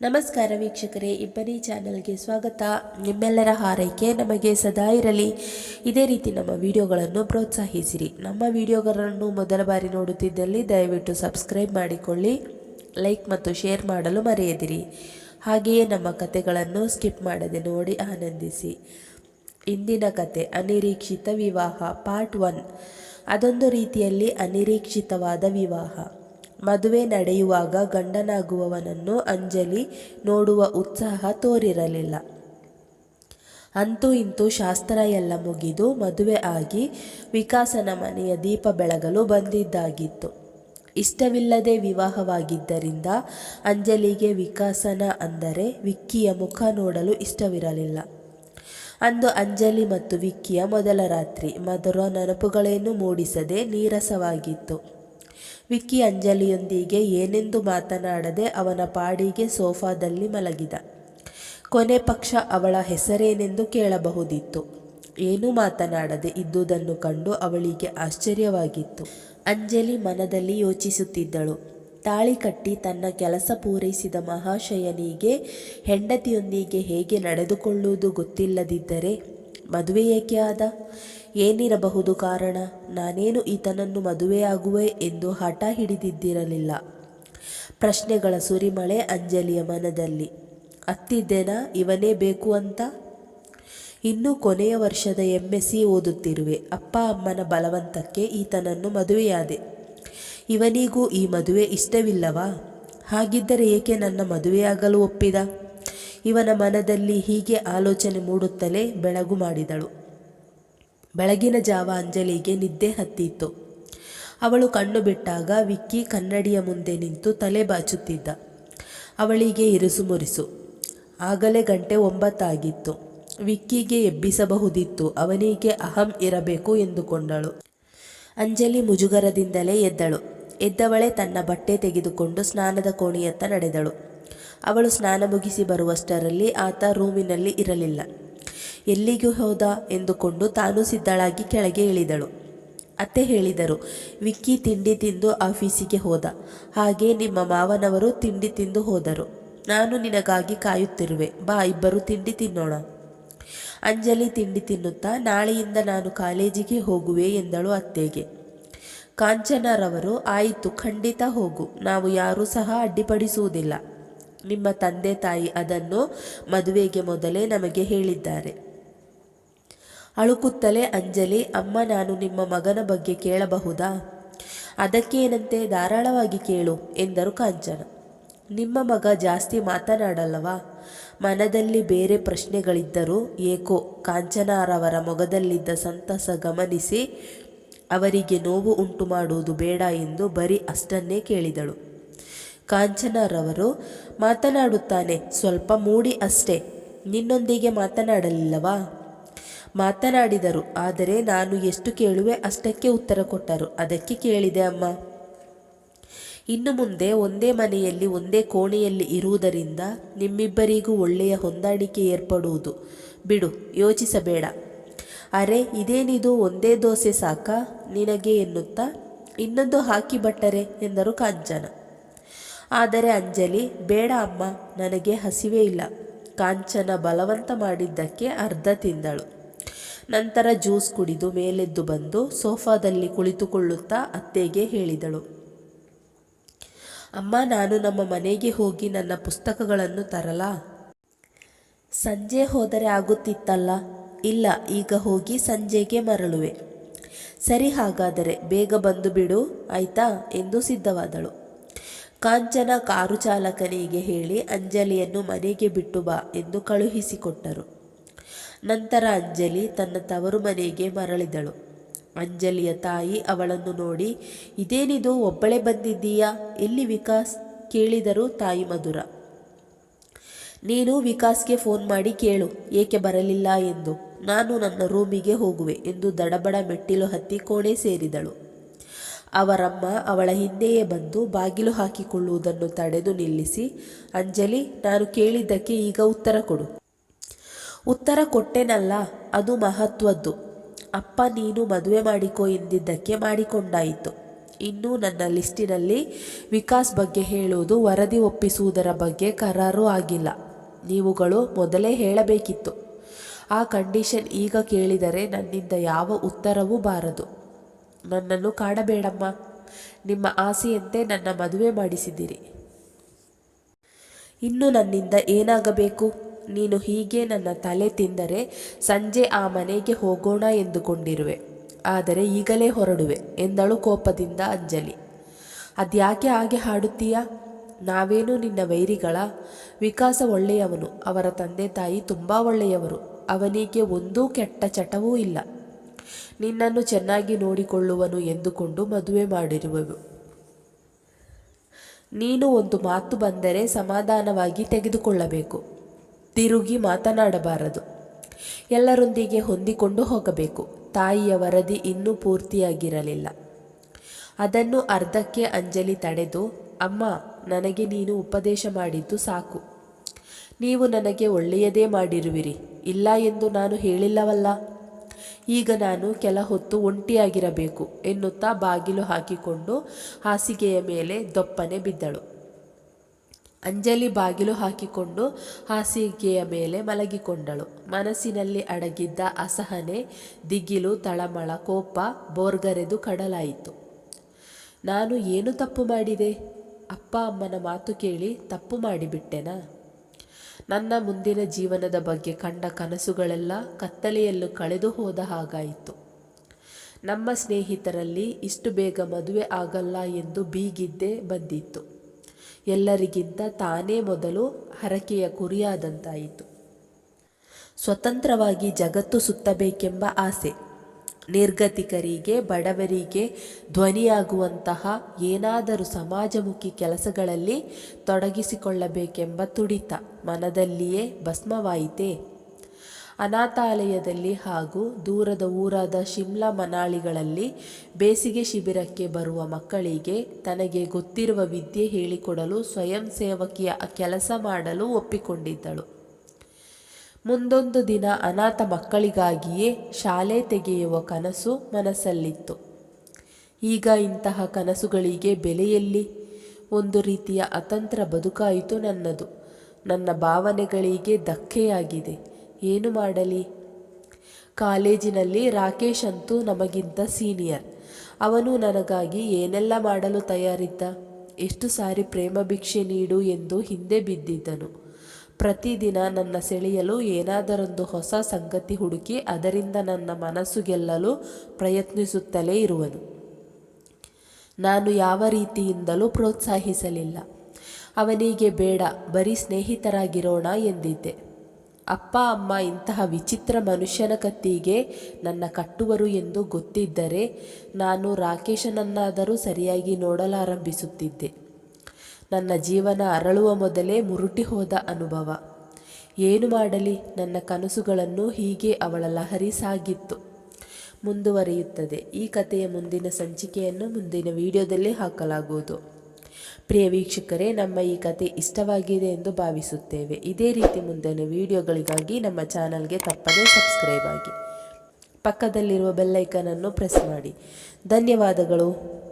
ನಮಸ್ಕಾರ ವೀಕ್ಷಕರೇ, ಇಬ್ಬನಿ ಚಾನಲ್ಗೆ ಸ್ವಾಗತ. ನಿಮ್ಮೆಲ್ಲರ ಹಾರೈಕೆ ನಮಗೆ ಸದಾ ಇರಲಿ. ಇದೇ ರೀತಿ ನಮ್ಮ ವಿಡಿಯೋಗಳನ್ನು ಪ್ರೋತ್ಸಾಹಿಸಿರಿ. ನಮ್ಮ ವಿಡಿಯೋಗಳನ್ನು ಮೊದಲ ಬಾರಿ ನೋಡುತ್ತಿದ್ದಲ್ಲಿ ದಯವಿಟ್ಟು ಸಬ್ಸ್ಕ್ರೈಬ್ ಮಾಡಿಕೊಳ್ಳಿ, ಲೈಕ್ ಮತ್ತು ಶೇರ್ ಮಾಡಲು ಮರೆಯದಿರಿ. ಹಾಗೆಯೇ ನಮ್ಮ ಕತೆಗಳನ್ನು ಸ್ಕಿಪ್ ಮಾಡದೆ ನೋಡಿ ಆನಂದಿಸಿ. ಇಂದಿನ ಕತೆ, ಅನಿರೀಕ್ಷಿತ ವಿವಾಹ, ಪಾರ್ಟ್ ಒನ್. ಅದೊಂದು ರೀತಿಯಲ್ಲಿ ಅನಿರೀಕ್ಷಿತವಾದ ವಿವಾಹ. ಮದುವೆ ನಡೆಯುವಾಗ ಗಂಡನಾಗುವವನನ್ನು ಅಂಜಲಿ ನೋಡುವ ಉತ್ಸಾಹ ತೋರಿರಲಿಲ್ಲ. ಅಂತೂ ಇಂತೂ ಶಾಸ್ತ್ರ ಎಲ್ಲ ಮುಗಿದು ಮದುವೆ ಆಗಿ ವಿಕಾಸನ ಮನೆಯ ದೀಪ ಬೆಳಗಲು ಬಂದಿದ್ದಾಗಿತ್ತು. ಇಷ್ಟವಿಲ್ಲದೆ ವಿವಾಹವಾಗಿದ್ದರಿಂದ ಅಂಜಲಿಗೆ ವಿಕಾಸನ ಅಂದರೆ ವಿಕ್ಕಿಯ ಮುಖ ನೋಡಲು ಇಷ್ಟವಿರಲಿಲ್ಲ. ಅಂದು ಅಂಜಲಿ ಮತ್ತು ವಿಕ್ಕಿಯ ಮೊದಲ ರಾತ್ರಿ ಮಧುರ ನೆನಪುಗಳೇನು ಮೂಡಿಸದೆ ನೀರಸವಾಗಿತ್ತು. ವಿಕ್ಕಿ ಅಂಜಲಿಯೊಂದಿಗೆ ಏನೆಂದು ಮಾತನಾಡದೆ ಅವನ ಪಾಡಿಗೆ ಸೋಫಾದಲ್ಲಿ ಮಲಗಿದ. ಕೊನೆ ಪಕ್ಷ ಅವಳ ಹೆಸರೇನೆಂದು ಕೇಳಬಹುದಿತ್ತು. ಏನೂ ಮಾತನಾಡದೆ ಇದ್ದುದನ್ನು ಕಂಡು ಅವಳಿಗೆ ಆಶ್ಚರ್ಯವಾಗಿತ್ತು. ಅಂಜಲಿ ಮನದಲ್ಲಿ ಯೋಚಿಸುತ್ತಿದ್ದಳು. ತಾಳಿ ಕಟ್ಟಿ ತನ್ನ ಕೆಲಸ ಪೂರೈಸಿದ ಮಹಾಶಯನಿಗೆ ಹೆಂಡತಿಯೊಂದಿಗೆ ಹೇಗೆ ನಡೆದುಕೊಳ್ಳುವುದು ಗೊತ್ತಿಲ್ಲದಿದ್ದರೆ ಮದುವೆ ಏಕೆ ಆದ? ಏನಿರಬಹುದು ಕಾರಣ? ನಾನೇನು ಈತನನ್ನು ಮದುವೆಯಾಗುವೆ ಎಂದು ಹಠ ಹಿಡಿದಿದ್ದಿರಲಿಲ್ಲ. ಪ್ರಶ್ನೆಗಳ ಸುರಿಮಳೆ ಅಂಜಲಿಯ ಮನದಲ್ಲಿ. ಅತ್ತಿದ್ದೇನಾ? ಇವನೇ ಬೇಕು ಅಂತ? ಇನ್ನು ಕೊನೆಯ ವರ್ಷದ ಎಂ ಎಸ್ ಸಿ ಓದುತ್ತಿರುವೆ. ಅಪ್ಪ ಅಮ್ಮನ ಬಲವಂತಕ್ಕೆ ಈತನನ್ನು ಮದುವೆಯಾದೆ. ಇವನಿಗೂ ಈ ಮದುವೆ ಇಷ್ಟವಿಲ್ಲವಾ? ಹಾಗಿದ್ದರೆ ಏಕೆ ನನ್ನ ಮದುವೆಯಾಗಲು ಒಪ್ಪಿದ? ಇವನ ಮನದಲ್ಲಿ ಹೀಗೆ ಆಲೋಚನೆ ಮೂಡುತ್ತಲೇ ಬೆಳಗು ಮಾಡಿದಳು. ಬೆಳಗಿನ ಜಾವ ಅಂಜಲಿಗೆ ನಿದ್ದೆ ಹತ್ತಿತ್ತು. ಅವಳು ಕಣ್ಣು ಬಿಟ್ಟಾಗ ವಿಕ್ಕಿ ಕನ್ನಡಿಯ ಮುಂದೆ ನಿಂತು ತಲೆ ಬಾಚುತ್ತಿದ್ದ. ಅವಳಿಗೆ ಇರುಸು ಮುರಿಸು. ಆಗಲೇ ಗಂಟೆ ಒಂಬತ್ತಾಗಿತ್ತು. ವಿಕ್ಕಿಗೆ ಎಬ್ಬಿಸಬಹುದಿತ್ತು. ಅವನಿಗೆ ಅಹಂ ಇರಬೇಕು ಎಂದುಕೊಂಡಳು. ಅಂಜಲಿ ಮುಜುಗರದಿಂದಲೇ ಎದ್ದಳು. ಎದ್ದವಳೆ ತನ್ನ ಬಟ್ಟೆ ತೆಗೆದುಕೊಂಡು ಸ್ನಾನದ ಕೋಣೆಯತ್ತ ನಡೆದಳು. ಅವಳು ಸ್ನಾನ ಮುಗಿಸಿ ಬರುವಷ್ಟರಲ್ಲಿ ಆತ ರೂಮಿನಲ್ಲಿ ಇರಲಿಲ್ಲ. ಎಲ್ಲಿಗೂ ಹೋದ ಎಂದುಕೊಂಡು ತಾನು ಸಿದ್ಧಳಾಗಿ ಕೆಳಗೆ ಇಳಿದಳು. ಅತ್ತೆ ಹೇಳಿದರು, ವಿಕ್ಕಿ ತಿಂಡಿ ತಿಂದು ಆಫೀಸಿಗೆ ಹೋದ. ಹಾಗೆ ನಿಮ್ಮ ಮಾವನವರು ತಿಂಡಿ ತಿಂದು ಹೋದರು. ನಾನು ನಿನಗಾಗಿ ಕಾಯುತ್ತಿರುವೆ. ಬಾ, ಇಬ್ಬರು ತಿಂಡಿ ತಿನ್ನೋಣ. ಅಂಜಲಿ ತಿಂಡಿ ತಿನ್ನುತ್ತಾ ನಾಳೆಯಿಂದ ನಾನು ಕಾಲೇಜಿಗೆ ಹೋಗುವೆ ಎಂದಳು ಅತ್ತೆಗೆ. ಕಾಂಚನರವರು, ಆಯಿತು, ಖಂಡಿತ ಹೋಗು. ನಾವು ಯಾರೂ ಸಹ ಅಡ್ಡಿಪಡಿಸುವುದಿಲ್ಲ. ನಿಮ್ಮ ತಂದೆ ತಾಯಿ ಅದನ್ನು ಮದುವೆಗೆ ಮೊದಲೇ ನಮಗೆ ಹೇಳಿದ್ದಾರೆ. ಅಳುಕುತ್ತಲೇ, ಅಂಜಲಿ, ಅಮ್ಮ, ನಾನು ನಿಮ್ಮ ಮಗನ ಬಗ್ಗೆ ಕೇಳಬಹುದಾ? ಅದಕ್ಕೇನಂತೆ ಧಾರಾಳವಾಗಿ ಕೇಳು, ಎಂದರು ಕಾಂಚನ. ನಿಮ್ಮ ಮಗ ಜಾಸ್ತಿ ಮಾತನಾಡಲ್ಲವಾ? ಮನದಲ್ಲಿ ಬೇರೆ ಪ್ರಶ್ನೆಗಳಿದ್ದರೂ ಏಕೋ? ಕಾಂಚನಾರವರ ಮೊಗದಲ್ಲಿದ್ದ ಸಂತಸ ಗಮನಿಸಿ, ಅವರಿಗೆ ನೋವು ಉಂಟು ಮಾಡುವುದು ಬೇಡ ಎಂದು ಬರೀ ಅಷ್ಟನ್ನೇ ಕೇಳಿದಳು. ಕಾಂಚನರವರು ಮಾತನಾಡುತ್ತಾನೆ. ಸ್ವಲ್ಪ ಮೂಡಿ ಅಷ್ಟೇ. ನಿನ್ನೊಂದಿಗೆ ಮಾತನಾಡಲಿಲ್ಲವಾ? ಮಾತನಾಡಿದರು. ಆದರೆ ನಾನು ಎಷ್ಟು ಕೇಳುವೆ ಅಷ್ಟಕ್ಕೆ ಉತ್ತರ ಕೊಟ್ಟರು. ಅದಕ್ಕೆ ಕೇಳಿದೆ, ಅಮ್ಮ. ಇನ್ನು ಮುಂದೆ ಒಂದೇ ಮನೆಯಲ್ಲಿ ಒಂದೇ ಕೋಣೆಯಲ್ಲಿ ಇರುವುದರಿಂದ ನಿಮ್ಮಿಬ್ಬರಿಗೂ ಒಳ್ಳೆಯ ಹೊಂದಾಣಿಕೆ ಏರ್ಪಡುವುದು. ಬಿಡು, ಯೋಚಿಸಬೇಡ. ಅರೆ, ಇದೇನಿದು? ಒಂದೇ ದೋಸೆ ಸಾಕ? ನಿನಗೆ ಎನ್ನುತ್ತಾ? ಇನ್ನೊಂದು ಹಾಕಿ ಬಟ್ಟರೆ, ಎಂದರು ಕಾಂಚನ. ಆದರೆ ಅಂಜಲಿ, ಬೇಡ ಅಮ್ಮ, ನನಗೆ ಹಸಿವೇ ಇಲ್ಲ. ಕಾಂಚನ ಬಲವಂತ ಮಾಡಿದ್ದಕ್ಕೆ ಅರ್ಧ ತಿಂದಳು. ನಂತರ ಜ್ಯೂಸ್ ಕುಡಿದು ಮೇಲೆದ್ದು ಬಂದು ಸೋಫಾದಲ್ಲಿ ಕುಳಿತುಕೊಳ್ಳುತ್ತಾ ಅತ್ತೆಗೆ ಹೇಳಿದಳು. ಅಮ್ಮ, ನಾನು ನಮ್ಮ ಮನೆಗೆ ಹೋಗಿ ನನ್ನ ಪುಸ್ತಕಗಳನ್ನು ತರಲಾ? ಸಂಜೆ ಹೋದರೆ ಆಗುತ್ತಿತ್ತಲ್ಲ? ಇಲ್ಲ, ಈಗ ಹೋಗಿ ಸಂಜೆಗೆ ಮರಳುವೆ. ಸರಿ, ಹಾಗಾದರೆ ಬೇಗ ಬಂದು ಬಿಡು, ಆಯ್ತಾ? ಎಂದು ಸಿದ್ಧವಾದಳು. ಕಾಂಚನ ಕಾರು ಚಾಲಕನಿಗೆ ಹೇಳಿ ಅಂಜಲಿಯನ್ನು ಮನೆಗೆ ಬಿಟ್ಟು ಬಾ ಎಂದು ಕಳುಹಿಸಿಕೊಟ್ಟರು. ನಂತರ ಅಂಜಲಿ ತನ್ನ ತವರು ಮನೆಗೆ ಮರಳಿದಳು. ಅಂಜಲಿಯ ತಾಯಿ ಅವಳನ್ನು ನೋಡಿ, ಇದೇನಿದು, ಒಬ್ಬಳೇ ಬಂದಿದ್ದೀಯಾ? ಎಲ್ಲಿ ವಿಕಾಸ್? ಕೇಳಿದರು ತಾಯಿ ಮಧುರ. ನೀನು ವಿಕಾಸ್ಗೆ ಫೋನ್ ಮಾಡಿ ಕೇಳು, ಏಕೆ ಬರಲಿಲ್ಲ? ಎಂದು. ನಾನು ನನ್ನ ರೂಮಿಗೆ ಹೋಗುವೆ ಎಂದು ದಡಬಡ ಮೆಟ್ಟಿಲು ಹತ್ತಿ ಕೋಣೆ ಸೇರಿದಳು. ಅವರಮ್ಮ ಅವಳ ಹಿಂದೆಯೇ ಬಂದು ಬಾಗಿಲು ಹಾಕಿಕೊಳ್ಳುವುದನ್ನು ತಡೆದು ನಿಲ್ಲಿಸಿ, ಅಂಜಲಿ, ನಾನು ಕೇಳಿದ್ದಕ್ಕೆ ಈಗ ಉತ್ತರ ಕೊಡು. ಉತ್ತರ ಕೊಟ್ಟೆನಲ್ಲ, ಅದು ಮಹತ್ವದ್ದು. ಅಪ್ಪ, ನೀನು ಮದುವೆ ಮಾಡಿಕೋ ಎಂದಿದ್ದಕ್ಕೆ ಮಾಡಿಕೊಂಡಾಯಿತು. ಇನ್ನು ನನ್ನ ಲಿಸ್ಟಿನಲ್ಲಿ ವಿಕಾಸ್ ಬಗ್ಗೆ ಹೇಳುವುದು ವರದಿ ಒಪ್ಪಿಸುವುದರ ಬಗ್ಗೆ ಕರಾರು ಆಗಿಲ್ಲ. ನೀವುಗಳು ಮೊದಲೇ ಹೇಳಬೇಕಿತ್ತು. ಆ ಕಂಡೀಷನ್ ಈಗ ಕೇಳಿದರೆ ನನ್ನಿಂದ ಯಾವ ಉತ್ತರವೂ ಬಾರದು. ನನ್ನನ್ನು ಕಾಡಬೇಡಮ್ಮ ನಿಮ್ಮ ಆಸೆಯಂತೆ ನನ್ನ ಮದುವೆ ಮಾಡಿಸಿದ್ದೀರಿ. ಇನ್ನು ನನ್ನಿಂದ ಏನಾಗಬೇಕು? ನೀನು ಹೀಗೆ ನನ್ನ ತಲೆ ತಿಂದರೆ ಸಂಜೆ ಆ ಮನೆಗೆ ಹೋಗೋಣ ಎಂದುಕೊಂಡಿರುವೆ. ಆದರೆ ಈಗಲೇ ಹೊರಡುವೆ, ಎಂದಳು ಕೋಪದಿಂದ ಅಂಜಲಿ. ಅದ್ಯಾಕೆ ಹಾಗೆ ಹಾಡುತ್ತೀಯ? ನಾವೇನು ನಿನ್ನ ವೈರಿಗಳ? ವಿಕಾಸ ಒಳ್ಳೆಯವನು, ಅವರ ತಂದೆ ತಾಯಿ ತುಂಬ ಒಳ್ಳೆಯವರು, ಅವನಿಗೆ ಒಂದೂ ಕೆಟ್ಟ ಚಟವೂ ಇಲ್ಲ. ನಿನ್ನನ್ನು ಚೆನ್ನಾಗಿ ನೋಡಿಕೊಳ್ಳುವನು ಎಂದುಕೊಂಡು ಮದುವೆ ಮಾಡಿರುವೆವು. ನೀನು ಒಂದು ಮಾತು ಬಂದರೆ ಸಮಾಧಾನವಾಗಿ ತೆಗೆದುಕೊಳ್ಳಬೇಕು. ತಿರುಗಿ ಮಾತನಾಡಬಾರದು. ಎಲ್ಲರೊಂದಿಗೆ ಹೊಂದಿಕೊಂಡು ಹೋಗಬೇಕು. ತಾಯಿಯ ವರದಿ ಇನ್ನೂ ಪೂರ್ತಿಯಾಗಿರಲಿಲ್ಲ. ಅದನ್ನು ಅರ್ಧಕ್ಕೆ ಅಂಜಲಿ ತಡೆದು, ಅಮ್ಮ, ನನಗೆ ನೀನು ಉಪದೇಶ ಮಾಡಿದ್ದು ಸಾಕು. ನೀವು ನನಗೆ ಒಳ್ಳೆಯದೇ ಮಾಡಿರುವಿರಿ. ಇಲ್ಲ ಎಂದು ನಾನು ಹೇಳಿಲ್ಲವಲ್ಲ. ಈಗ ನಾನು ಕೆಲ ಹೊತ್ತು ಒಂಟಿಯಾಗಿರಬೇಕು ಎನ್ನುತ್ತಾ ಬಾಗಿಲು ಹಾಕಿಕೊಂಡು ಹಾಸಿಗೆಯ ಮೇಲೆ ದಪ್ಪನೆ ಬಿದ್ದಳು. ಅಂಜಲಿ ಬಾಗಿಲು ಹಾಕಿಕೊಂಡು ಹಾಸಿಗೆಯ ಮೇಲೆ ಮಲಗಿಕೊಂಡಳು. ಮನಸ್ಸಿನಲ್ಲಿ ಅಡಗಿದ್ದ ಅಸಹನೆ, ದಿಗಿಲು, ತಳಮಳ, ಕೋಪ ಬೋರ್ಗರೆದು ಕಡಲಾಯಿತು. ನಾನು ಏನು ತಪ್ಪು ಮಾಡಿದೆ? ಅಪ್ಪ ಅಮ್ಮನ ಮಾತು ಕೇಳಿ ತಪ್ಪು ಮಾಡಿಬಿಟ್ಟೆನಾ? ನನ್ನ ಮುಂದಿನ ಜೀವನದ ಬಗ್ಗೆ ಕಂಡ ಕನಸುಗಳೆಲ್ಲ ಕತ್ತಲೆಯಲ್ಲೂ ಕಳೆದು ಹೋದ ಹಾಗಾಯಿತು. ನಮ್ಮ ಸ್ನೇಹಿತರಲ್ಲಿ ಇಷ್ಟು ಬೇಗ ಮದುವೆ ಆಗಲ್ಲ ಎಂದು ಬೀಗಿದ್ದೇ ಬಂದಿತ್ತು. ಎಲ್ಲರಿಗಿಂತ ತಾನೇ ಮೊದಲು ಹರಕೆಯ ಕುರಿಯಾದಂತಾಯಿತು ಸ್ವತಂತ್ರವಾಗಿ ಜಗತ್ತು ಸುತ್ತಬೇಕೆಂಬ ಆಸೆ. ನಿರ್ಗತಿಕರಿಗೆ, ಬಡವರಿಗೆ ಧ್ವನಿಯಾಗುವಂತಹ ಏನಾದರೂ ಸಮಾಜಮುಖಿ ಕೆಲಸಗಳಲ್ಲಿ ತೊಡಗಿಸಿಕೊಳ್ಳಬೇಕೆಂಬ ತುಡಿತ ಮನದಲ್ಲಿಯೇ ಭಸ್ಮವಾಯಿತೇ. ಅನಾಥಾಲಯದಲ್ಲಿ ಹಾಗೂ ದೂರದ ಊರಾದ ಶಿಮ್ಲಾ ಮನಾಳಿಗಳಲ್ಲಿ ಬೇಸಿಗೆ ಶಿಬಿರಕ್ಕೆ ಬರುವ ಮಕ್ಕಳಿಗೆ ತನಗೆ ಗೊತ್ತಿರುವ ವಿದ್ಯೆ ಹೇಳಿಕೊಡಲು ಸ್ವಯಂ ಸೇವಕಿಯ ಕೆಲಸ ಮಾಡಲು ಒಪ್ಪಿಕೊಂಡಿದ್ದಳು. ಮುಂದೊಂದು ದಿನ ಅನಾಥ ಮಕ್ಕಳಿಗಾಗಿಯೇ ಶಾಲೆ ತೆಗೆಯುವ ಕನಸು ಮನಸ್ಸಲ್ಲಿತ್ತು. ಈಗ ಇಂತಹ ಕನಸುಗಳಿಗೆ ಬೆಲೆಯಲ್ಲಿ ಒಂದು ರೀತಿಯ ಅತಂತ್ರ ಬದುಕಾಯಿತು ನನ್ನದು. ನನ್ನ ಭಾವನೆಗಳಿಗೆ ಧಕ್ಕೆಯಾಗಿದೆ. ಏನು ಮಾಡಲಿ? ಕಾಲೇಜಿನಲ್ಲಿ ರಾಕೇಶ್ ಅಂತೂ ನಮಗಿಂತ ಸೀನಿಯರ್. ಅವನು ನನಗಾಗಿ ಏನೆಲ್ಲ ಮಾಡಲು ತಯಾರಿದ್ದ? ಎಷ್ಟು ಸಾರಿ ಪ್ರೇಮ ಭಿಕ್ಷೆ ನೀಡು ಎಂದು ಹಿಂದೆ ಬಿದ್ದಿದ್ದನು. ಪ್ರತಿದಿನ ನನ್ನ ಸೆಳೆಯಲು ಏನಾದರೊಂದು ಹೊಸ ಸಂಗತಿ ಹುಡುಕಿ ಅದರಿಂದ ನನ್ನ ಮನಸ್ಸು ಗೆಲ್ಲಲು ಪ್ರಯತ್ನಿಸುತ್ತಲೇ ಇರುವನು. ನಾನು ಯಾವ ರೀತಿಯಿಂದಲೂ ಪ್ರೋತ್ಸಾಹಿಸಲಿಲ್ಲ. ಅವನಿಗೆ ಬೇಡ, ಬರೀ ಸ್ನೇಹಿತರಾಗಿರೋಣ ಎಂದಿದ್ದೆ. ಅಪ್ಪ, ಅಮ್ಮ ಇಂತಹ ವಿಚಿತ್ರ ಮನುಷ್ಯನ ಕತ್ತಿಗೆ ನನ್ನ ಕಟ್ಟುವರು ಎಂದು ಗೊತ್ತಿದ್ದರೆ ನಾನು ರಾಕೇಶನನ್ನಾದರೂ ಸರಿಯಾಗಿ ನೋಡಲಾರಂಭಿಸುತ್ತಿದ್ದೆ. ನನ್ನ ಜೀವನ ಅರಳುವ ಮೊದಲೇ ಮುರುಟಿ ಹೋದ ಅನುಭವ. ಏನು ಮಾಡಲಿ, ನನ್ನ ಕನಸುಗಳನ್ನು ಹೀಗೆ ಅವಳ ಲಹರಿ ಸಾಗಿತ್ತು. ಮುಂದುವರಿಯುತ್ತದೆ. ಈ ಕಥೆಯ ಮುಂದಿನ ಸಂಚಿಕೆಯನ್ನು ಮುಂದಿನ ವಿಡಿಯೋದಲ್ಲಿ ಹಾಕಲಾಗುವುದು. ಪ್ರಿಯ ವೀಕ್ಷಕರೇ, ನಮ್ಮ ಈ ಕತೆ ಇಷ್ಟವಾಗಿದೆ ಎಂದು ಭಾವಿಸುತ್ತೇವೆ. ಇದೇ ರೀತಿ ಮುಂದಿನ ವಿಡಿಯೋಗಳಿಗಾಗಿ ನಮ್ಮ ಚಾನಲ್ಗೆ ತಪ್ಪದೇ ಸಬ್ಸ್ಕ್ರೈಬ್ ಆಗಿ. ಪಕ್ಕದಲ್ಲಿರುವ ಬೆಲ್ಲೈಕನನ್ನು ಪ್ರೆಸ್ ಮಾಡಿ. ಧನ್ಯವಾದಗಳು.